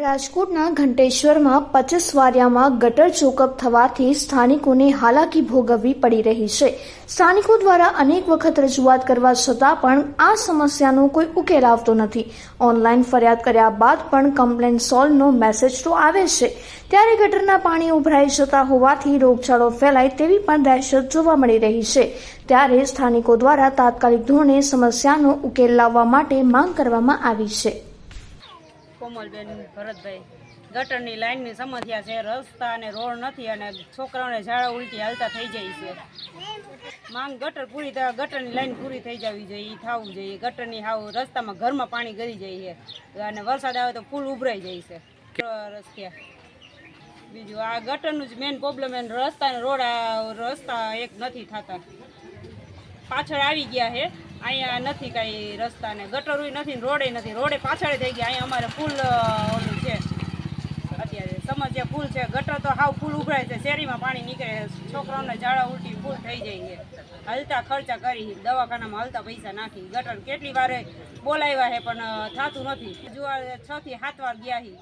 રાજકોટના ઘંટેશ્વરમાં પચીસ વારિયામાં ગટર ચોકઅપ થવાથી સ્થાનિકોને હાલાકી ભોગવવી પડી રહી છે. સ્થાનિકો દ્વારા અનેક વખત રજૂઆત કરવા છતાં પણ આ સમસ્યાનો કોઈ ઉકેલ આવતો નથી. ઓનલાઈન ફરિયાદ કર્યા બાદ પણ કમ્પ્લેન સોલ્વનો મેસેજ તો આવે છે. ત્યારે ગટરના પાણી ઉભરાઈ જતા હોવાથી રોગચાળો ફેલાય તેવી પણ દહેશત જોવા મળી રહી છે. ત્યારે સ્થાનિકો દ્વારા તાત્કાલિક ધોરણે સમસ્યાનો ઉકેલ લાવવા માટે માંગ કરવામાં આવી છે. કોમલબેન ભરતભાઈ ગટરની લાઈનની સમસ્યા છે, રસ્તા અને રોડ નથી અને છોકરાઓને ઝાડા ઉલટી હાલતા થઈ જાય છે. માંગ ગટર પૂરી થવા, ગટરની લાઈન પૂરી થઈ જવી જોઈએ એ થવું જોઈએ. ગટરની હાવ રસ્તામાં ઘરમાં પાણી ગરી જાય છે અને વરસાદ આવે તો ફૂલ ઉભરાઈ જાય છે. રસ્તા. બીજું, આ ગટરનું જ મેઇન પ્રોબ્લેમ એ રસ્તા અને રોડ રસ્તા એક નથી થતા. પાછળ આવી ગયા છે. અહીંયા નથી કાંઈ રસ્તા ને ગટરોય નથી રોડે નથી. રોડે પાછળ થઈ ગયા, અહીંયા અમારે ફૂલ ઓલું છે. અત્યારે સમસ્યા ફૂલ છે. ગટર તો હાવ ફૂલ ઉભરાય છે. શેરીમાં પાણી નીકળે છોકરાઓને ઝાડા ઉલટી ફૂલ થઈ જાય છે. હલતા ખર્ચા કરી દવાખાનામાં હલતા પૈસા નાખી ગટર કેટલી વારે બોલાવ્યા છે, પણ થતું નથી. જો આ છ થી સાત વાર ગયા છે